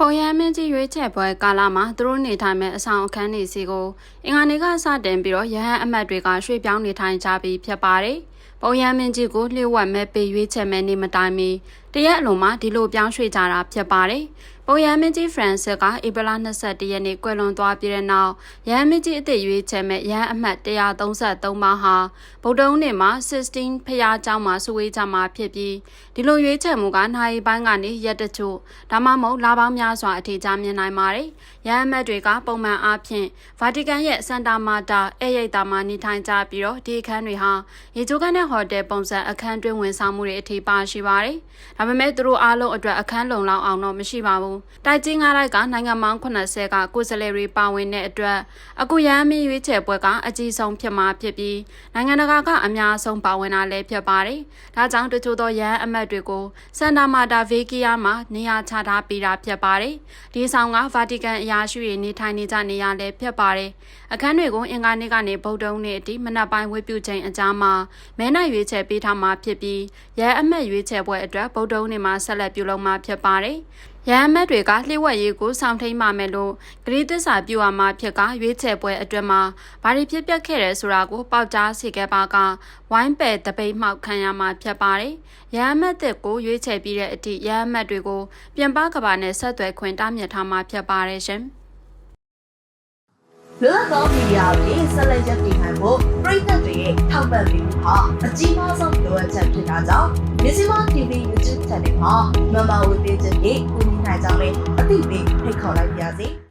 ပုံရမ်းမင်းကြီးရွေးချယ်ပွဲကာလမှာသူတို့နေထိုင်မဲ့အဆောင်အခန်းတွေစီကိုအင်္ဂါနေ့ကစတင်ပြီးတော့ရဟန်းအမတ်တွေကရွှေ့ပြောင်းနေထိုင်ကြပြီးဖြစ်ပါတယ်။ပုံရမ်းမင်းကြီးကိုလျှို့ဝှက်မဲ့ပေးရွေးချယ်မဲ့နေမတိုင်မီတရက်အလုံးမှာဒီလိုပြောင်းရွှေ့ကြတာဖြစ်ပါတယ်။ ပုံရမ်းမင်းကြီးဖရန်စစ်ကဧပြီလ22ရက်နေ့ကွယ်လွန်သွားပြီးတဲ့နောက်ရဟန်းမင်းကြီးအသစ်ရွေးချယ်မဲ့ရဟန်းအမတ်133ပါးဟာဗုဒ္ဓဦးနေ့မှာ16ဖျားเจ้าမှာစုဝေးကြမှာဖြစ်ပြီးဒီလိုရွေးချယ်မှုကနိုင်ပိုင်းကနေရက်တချို့ဒါမှမဟုတ်လပေါင်းများစွာအထိကြာမြင်နိုင်ပါတယ်။ရဟန်းအမတ်တွေကပုံမှန်အားဖြင့်ဗာတီကန်ရဲ့စန်တာမာတာအဲရိတ်တာမှာနေထိုင်ကြပြီးတော့ဒီအခန်းတွေဟာရေချိုးခန်းတဲ့ဟိုတယ်ပုံစံအခန်းတွင်းဝင်ဆောင်မှုတွေအထိပါရှိပါတယ်။ဒါပေမဲ့သူတို့အားလုံးအတွက်အခန်းလုံလောက်အောင်တော့မရှိပါဘူး။ တိုက်ကြီးငါးတိုက်ကနိုင်ငံပေါင်း80ကကိုယ်စားလှယ်တွေပါဝင်တဲ့အတွက်အခုရဟန်းမင်းရွေးချယ်ပွဲကအကြီးဆုံးဖြစ်မှာဖြစ်ပြီးနိုင်ငံတကာကအများဆုံးပါဝင်တာလည်းဖြစ်ပါတယ်။ဒါကြောင့်တချို့သောရဟန်းအမတ်တွေကိုစန်တာမာတာဗေကီယာမှာနေရာချထားပေးတာဖြစ်ပါတယ်။ဒီဆောင်ကဗာတီကန်အရာရှိတွေနေထိုင်နေကြနေရလည်းဖြစ်ပါတယ်။အခန်းတွေကိုအင်္ဂါနေ့ကနေဗုဒ္ဓဦးနေ့အထိမနက်ပိုင်းဝေပြုချိန်အကြားမှာမဲနိုင်ရွေးချယ်ပေးထားမှာဖြစ်ပြီးရဟန်းအမတ်ရွေးချယ်ပွဲအတွက်ဗုဒ္ဓဦးနေ့မှာဆက်လက်ပြုလုပ်မှာဖြစ်ပါတယ်။ ရဟန်းမတ်တွေကလှိဝက်ရေးကိုဆောင်ထိန်ပါမယ်လို့ဂရီးသစ္စာပြုအမှာဖြစ်ကရွေးချယ်ပွဲအတွင်းမှာဘာတွေဖြစ်ပျက်ခဲ့တယ်ဆိုတာကိုပေါက်ကြားစေခဲ့ပါကဝိုင်းပယ်တပိတ်မှောက်ခံရမှာဖြစ်ပါတယ်။ရဟန်းမတ်တစ်ကိုရွေးချယ်ပြီးတဲ့အထိရဟန်းမတ်တွေကိုပြန်ပကဘာနဲ့ဆက်သွယ်ခွင့်တားမြစ်ထားမှာဖြစ်ပါတယ်ရှင်။လွတ်လပ်သောမီဒီယာတွေဆက်လက်ရပ်တည်နိုင်ဖို့ပြည်သက်တွေရဲ့ထောက်ပံ့ပေးမှုဟာအကြီးမားဆုံးလိုအပ်ချက်ဖြစ်တာကြောင့်မြစီမ TV YouTube Channel မှာမမဝေပေးချက်တွေကူညီ နိုင်ကြမယ်အသိပေးဖိတ်ခေါ်လိုက်ပါရစေ